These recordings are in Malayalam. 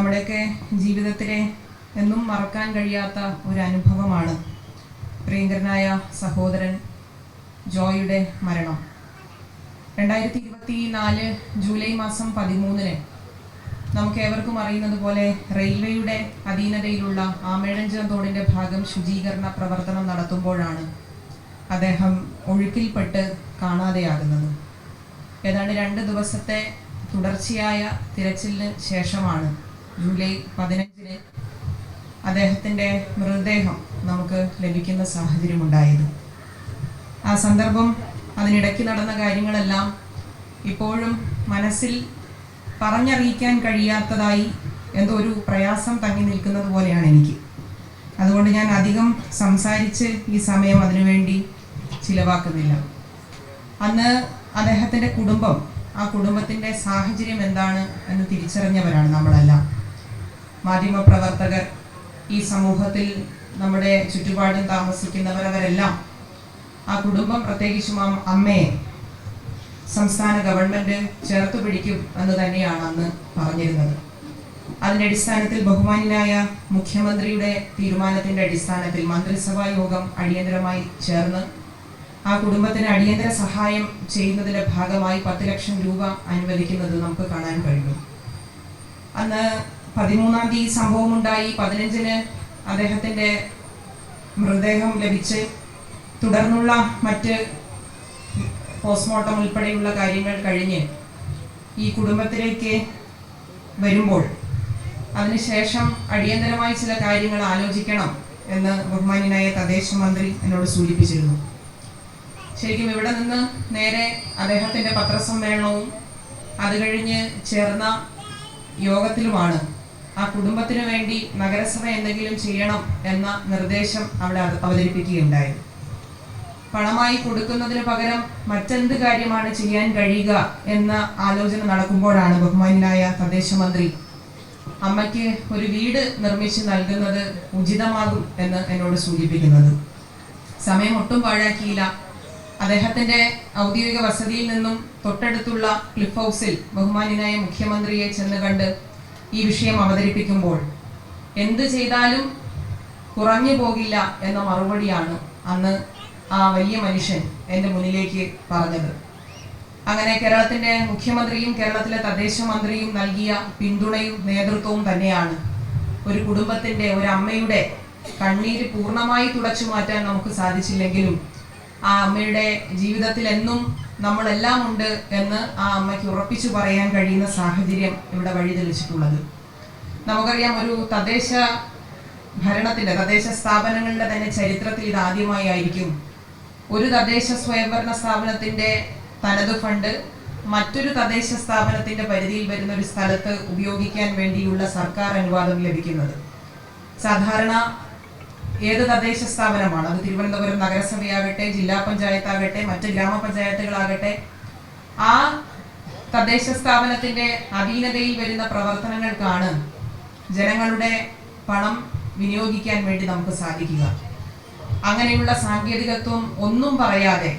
നമ്മുടെയൊക്കെ ജീവിതത്തിലെ എന്നും മറക്കാൻ കഴിയാത്ത ഒരു അനുഭവമാണ് പ്രിയങ്കരനായ സഹോദരൻ ജോയിയുടെ മരണം. രണ്ടായിരത്തി ഇരുപത്തി നാല് ജൂലൈ മാസം പതിമൂന്നിന് നമുക്ക് ഏവർക്കും അറിയുന്നത് പോലെ റെയിൽവേയുടെ അധീനതയിലുള്ള ആമേഴഞ്ചം തോടിന്റെ ഭാഗം ശുചീകരണ പ്രവർത്തനം നടത്തുമ്പോഴാണ് അദ്ദേഹം ഒഴുക്കിൽപ്പെട്ട് കാണാതെയാകുന്നത്. ഏതാണ്ട് രണ്ട് ദിവസത്തെ തുടർച്ചയായ തിരച്ചിലിന് ശേഷമാണ് ജൂലൈ പതിനഞ്ചിന് അദ്ദേഹത്തിന്റെ മൃതദേഹം നമുക്ക് ലഭിക്കുന്ന സാഹചര്യമുണ്ടായത്. ആ സന്ദർഭം അതിനിടയ്ക്ക് നടന്ന കാര്യങ്ങളെല്ലാം ഇപ്പോഴും മനസ്സിൽ പറഞ്ഞറിയിക്കാൻ കഴിയാത്തതായി എന്തോ ഒരു പ്രയാസം തങ്ങി നിൽക്കുന്നത് പോലെയാണ് എനിക്ക്. അതുകൊണ്ട് ഞാൻ അധികം സംസാരിച്ച് ഈ സമയം അതിനുവേണ്ടി ചിലവാക്കുന്നില്ല. അന്ന് അദ്ദേഹത്തിന്റെ കുടുംബം ആ കുടുംബത്തിന്റെ സാഹചര്യം എന്താണ് എന്ന് തിരിച്ചറിഞ്ഞവരാണ് നമ്മളെല്ലാം. മാധ്യമപ്രവർത്തകർ ഈ സമൂഹത്തിൽ നമ്മുടെ ചുറ്റുപാടും താമസിക്കുന്നവരവരെല്ലാം ആ കുടുംബം പ്രത്യേകിച്ചും ആ അമ്മയെ സംസ്ഥാന ഗവൺമെന്റ് ചേർത്ത് പിടിക്കും എന്ന് തന്നെയാണ് അന്ന് പറഞ്ഞിരുന്നത്. അതിന്റെ അടിസ്ഥാനത്തിൽ ബഹുമാനായ മുഖ്യമന്ത്രിയുടെ തീരുമാനത്തിന്റെ അടിസ്ഥാനത്തിൽ മന്ത്രിസഭാ യോഗം അടിയന്തരമായി ചേർന്ന് ആ കുടുംബത്തിന് അടിയന്തര സഹായം ചെയ്യുന്നതിന്റെ ഭാഗമായി പത്ത് ലക്ഷം രൂപ അനുവദിക്കുന്നത് നമുക്ക് കാണാൻ കഴിയും. അന്ന് പതിമൂന്നാം തീയതി സംഭവമുണ്ടായി. പതിനഞ്ചിന് അദ്ദേഹത്തിന്റെ മൃതദേഹം ലഭിച്ച് തുടർന്നുള്ള മറ്റ് പോസ്റ്റ്മോർട്ടം ഉൾപ്പെടെയുള്ള കാര്യങ്ങൾ കഴിഞ്ഞ് ഈ കുടുംബത്തിലേക്ക് വരുമ്പോൾ അതിനുശേഷം അടിയന്തരമായി ചില കാര്യങ്ങൾ ആലോചിക്കണം എന്ന് ബഹുമാന്യനായ തദ്ദേശ മന്ത്രി എന്നോട് സൂചിപ്പിച്ചിരുന്നു. ശരിക്കും ഇവിടെ നിന്ന് നേരെ അദ്ദേഹത്തിന്റെ പത്രസമ്മേളനവും അത് കഴിഞ്ഞ് ചേർന്ന യോഗത്തിലുമാണ് ആ കുടുംബത്തിനു വേണ്ടി നഗരസഭ എന്തെങ്കിലും ചെയ്യണം എന്ന നിർദ്ദേശം അവിടെ അവതരിപ്പിക്കുകയുണ്ടായി. പണമായി കൊടുക്കുന്നതിന് പകരം മറ്റെന്ത് കാര്യമാണ് ചെയ്യാൻ കഴിയുക എന്ന ആലോചന നടക്കുമ്പോഴാണ് ബഹുമാനായ തദ്ദേശ മന്ത്രി അമ്മയ്ക്ക് ഒരു വീട് നിർമ്മിച്ച് നൽകുന്നത് ഉചിതമാകും എന്ന് എന്നോട് സൂചിപ്പിക്കുന്നത്. സമയം ഒട്ടും പാഴാക്കിയില്ല. അദ്ദേഹത്തിന്റെ ഔദ്യോഗിക വസതിയിൽ നിന്നും തൊട്ടടുത്തുള്ള ക്ലിഫ് ഹൗസിൽ ബഹുമാനായ മുഖ്യമന്ത്രിയെ ചെന്ന് കണ്ട് ഈ വിഷയം അവതരിപ്പിക്കുമ്പോൾ എന്തു ചെയ്താലും കുറഞ്ഞു പോകില്ല എന്ന മറുപടിയാണ് അന്ന് ആ വലിയ മനുഷ്യൻ എന്റെ മുന്നിലേക്ക് പറഞ്ഞത്. അങ്ങനെ കേരളത്തിന്റെ മുഖ്യമന്ത്രിയും കേരളത്തിലെ തദ്ദേശ മന്ത്രിയും നൽകിയ പിന്തുണയും നേതൃത്വവും തന്നെയാണ് ഒരു കുടുംബത്തിന്റെ ഒരു അമ്മയുടെ കണ്ണീര് പൂർണമായി തുടച്ചു മാറ്റാൻ നമുക്ക് സാധിച്ചില്ലെങ്കിലും ആ അമ്മയുടെ ജീവിതത്തിൽ എന്നും നമ്മളെല്ലാം ഉണ്ട് എന്ന് ആ അമ്മയ്ക്ക് ഉറപ്പിച്ചു പറയാൻ കഴിയുന്ന സാഹചര്യം ഇവിടെ വഴി തെളിച്ചിട്ടുള്ളത്. നമുക്കറിയാം ഒരു തദ്ദേശ ഭരണത്തിന്റെ തദ്ദേശ സ്ഥാപനങ്ങളുടെ തന്നെ ചരിത്രത്തിൽ ഇത് ആദ്യമായി ആയിരിക്കും. ഒരു തദ്ദേശ സ്വയംഭരണ സ്ഥാപനത്തിന്റെ തനത് ഫണ്ട് മറ്റൊരു തദ്ദേശ സ്ഥാപനത്തിന്റെ പരിധിയിൽ വരുന്ന ഒരു സ്ഥലത്ത് ഉപയോഗിക്കാൻ വേണ്ടിയുള്ള സർക്കാർ അനുവാദം ലഭിക്കുന്നത്. സാധാരണ ഏത് തദ്ദേശ സ്ഥാപനമാണ്? അത് തിരുവനന്തപുരം നഗരസഭയാകട്ടെ ജില്ലാ പഞ്ചായത്താകട്ടെ മറ്റ് ഗ്രാമപഞ്ചായത്തുകളാകട്ടെ. ആ തദ്ദേശ സ്ഥാപനത്തിന്റെ അധീനതയിൽ വരുന്ന പ്രവർത്തനങ്ങൾക്കാണ് ജനങ്ങളുടെ പണം വിനിയോഗിക്കാൻ വേണ്ടി നമുക്ക് സാധിക്കുക. അങ്ങനെയുള്ള സാങ്കേതികത്വം ഒന്നും പറയാതെ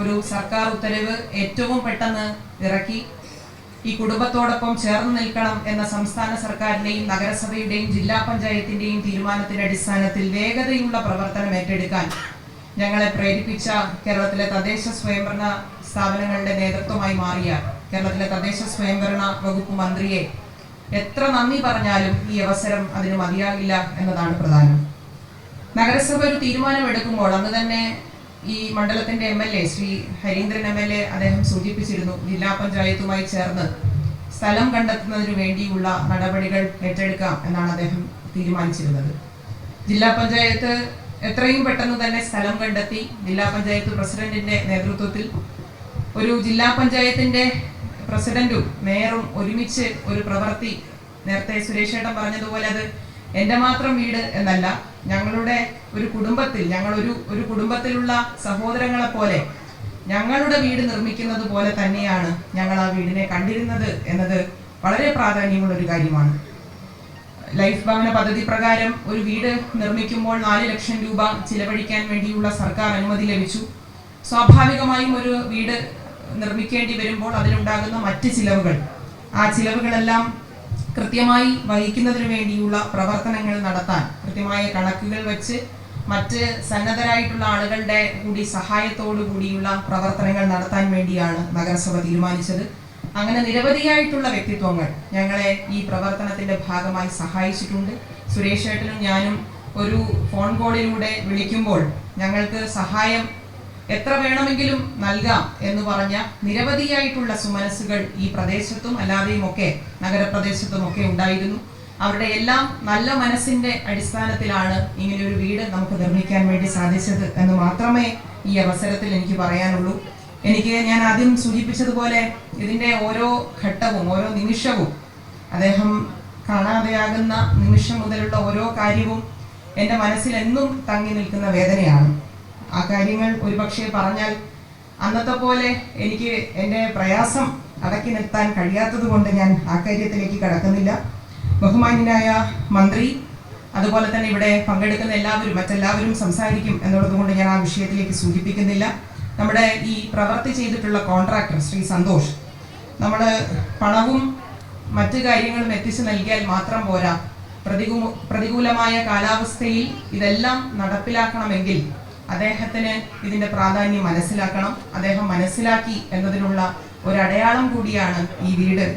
ഒരു സർക്കാർ ഉത്തരവ് ഏറ്റവും പെട്ടെന്ന് ഇറക്കി ഈ കുടുംബത്തോടൊപ്പം ചേർന്ന് നിൽക്കണം എന്ന സംസ്ഥാന സർക്കാരിന്റെയും നഗരസഭയുടെയും ജില്ലാ പഞ്ചായത്തിന്റെയും തീരുമാനത്തിന്റെ അടിസ്ഥാനത്തിൽ വേഗതയുള്ള പ്രവർത്തനം ഏറ്റെടുക്കാൻ ഞങ്ങളെ പ്രേരിപ്പിച്ച കേരളത്തിലെ തദ്ദേശ സ്വയംഭരണ സ്ഥാപനങ്ങളുടെ നേതൃത്വമായി മാറിയ കേരളത്തിലെ തദ്ദേശ സ്വയംഭരണ വകുപ്പ് മന്ത്രിയെ എത്ര നന്ദി പറഞ്ഞാലും ഈ അവസരം അതിന് മതിയാകില്ല എന്നതാണ് പ്രധാനം. നഗരസഭ ഒരു തീരുമാനം എടുക്കുമ്പോൾ അന്ന് തന്നെ ഈ മണ്ഡലത്തിന്റെ M L A Shri Harindran M L A അദ്ദേഹം സൂചിപ്പിച്ചിരുന്നു ജില്ലാ പഞ്ചായത്തുമായി ചേർന്ന് സ്ഥലം കണ്ടെത്തുന്നതിന് വേണ്ടിയുള്ള നടപടികൾ ഏറ്റെടുക്കാം എന്നാണ് അദ്ദേഹം തീരുമാനിച്ചിരുന്നത്. ജില്ലാ പഞ്ചായത്ത് എത്രയും പെട്ടെന്ന് തന്നെ സ്ഥലം കണ്ടെത്തി ജില്ലാ പഞ്ചായത്ത് പ്രസിഡന്റിന്റെ നേതൃത്വത്തിൽ ഒരു ജില്ലാ പഞ്ചായത്തിന്റെ പ്രസിഡന്റും മേയറും ഒരുമിച്ച് ഒരു പ്രവൃത്തി നേരത്തെ സുരേഷ് ഏട്ടൻ പറഞ്ഞതുപോലെ അത് എന്റെ മാത്രം വീട് എന്നല്ല ഞങ്ങളുടെ ഒരു കുടുംബത്തിൽ ഞങ്ങൾ ഒരു ഒരു കുടുംബത്തിലുള്ള സഹോദരങ്ങളെ പോലെ ഞങ്ങളുടെ വീട് നിർമ്മിക്കുന്നത് പോലെ തന്നെയാണ് ഞങ്ങൾ ആ വീടിനെ കണ്ടിരുന്നത് എന്നത് വളരെ പ്രാധാന്യമുള്ള ഒരു കാര്യമാണ്. ലൈഫ് ഭവന പദ്ധതി പ്രകാരം ഒരു വീട് നിർമ്മിക്കുമ്പോൾ നാല് ലക്ഷം രൂപ ചിലവഴിക്കാൻ വേണ്ടിയുള്ള സർക്കാർ അനുമതി ലഭിച്ചു. സ്വാഭാവികമായും ഒരു വീട് നിർമ്മിക്കേണ്ടി വരുമ്പോൾ അതിലുണ്ടാകുന്ന മറ്റ് ചിലവുകൾ. ആ ചിലവുകളെല്ലാം കൃത്യമായി വഹിക്കുന്നതിന് വേണ്ടിയുള്ള പ്രവർത്തനങ്ങൾ നടത്താൻ കൃത്യമായ കണക്കുകൾ വെച്ച് മറ്റ് സന്നദ്ധരായിട്ടുള്ള ആളുകളുടെ കൂടി സഹായത്തോടു കൂടിയുള്ള പ്രവർത്തനങ്ങൾ നടത്താൻ വേണ്ടിയാണ് നഗരസഭ തീരുമാനിച്ചത്. അങ്ങനെ നിരവധിയായിട്ടുള്ള വ്യക്തിത്വങ്ങൾ ഞങ്ങളെ ഈ പ്രവർത്തനത്തിന്റെ ഭാഗമായി സഹായിച്ചിട്ടുണ്ട്. സുരേഷ് ഏട്ടനും ഞാനും ഒരു ഫോൺ കോളിലൂടെ വിളിക്കുമ്പോൾ ഞങ്ങൾക്ക് സഹായം എത്ര വേണമെങ്കിലും നൽകാം എന്ന് പറഞ്ഞ നിരവധിയായിട്ടുള്ള സുമനസ്സുകൾ ഈ പ്രദേശത്തും അല്ലാതെയും ഒക്കെ നഗരപ്രദേശത്തും ഒക്കെ ഉണ്ടായിരുന്നു. അവരുടെ എല്ലാം നല്ല മനസ്സിന്റെ അടിസ്ഥാനത്തിലാണ് ഇങ്ങനെ ഒരു വീട് നമുക്ക് നിർമ്മിക്കാൻ വേണ്ടി സാധിച്ചത് എന്ന് മാത്രമേ ഈ അവസരത്തിൽ എനിക്ക് പറയാനുള്ളൂ. എനിക്ക് ഞാൻ ആദ്യം സൂചിപ്പിച്ചതുപോലെ ഇതിന്റെ ഓരോ ഘട്ടവും ഓരോ നിമിഷവും അദ്ദേഹം കാണാതെയാകുന്ന നിമിഷം മുതലുള്ള ഓരോ കാര്യവും എന്റെ മനസ്സിൽ എന്നും തങ്ങി നിൽക്കുന്ന വേദനയാണ്. ആ കാര്യങ്ങൾ ഒരുപക്ഷെ പറഞ്ഞാൽ അന്നത്തെ പോലെ എനിക്ക് എന്റെ പ്രയാസം അടക്കി നിർത്താൻ കഴിയാത്തത് കൊണ്ട് ഞാൻ ആ കാര്യത്തിലേക്ക് കടക്കുന്നില്ല. ബഹുമാന്യനായ മന്ത്രി അതുപോലെ തന്നെ ഇവിടെ പങ്കെടുക്കുന്ന എല്ലാവരും മറ്റെല്ലാവരും സംസാരിക്കും എന്നുള്ളതുകൊണ്ട് ഞാൻ ആ വിഷയത്തിലേക്ക് സൂചിപ്പിക്കുന്നില്ല. നമ്മുടെ ഈ പ്രവർത്തി ചെയ്തിട്ടുള്ള കോൺട്രാക്ടർ ശ്രീ സന്തോഷ് നമ്മൾ പണവും മറ്റു കാര്യങ്ങളും എത്തിച്ചു നൽകിയാൽ മാത്രം പോരാ. പ്രതികൂ പ്രതികൂലമായ കാലാവസ്ഥയിൽ ഇതെല്ലാം നടപ്പിലാക്കണമെങ്കിൽ അദ്ദേഹത്തിന് ഇതിന്റെ പ്രാധാന്യം മനസ്സിലാക്കണം. അദ്ദേഹം മനസ്സിലാക്കി എന്നതിനുള്ള ഒരു കൂടിയാണ് ഈ വീട്.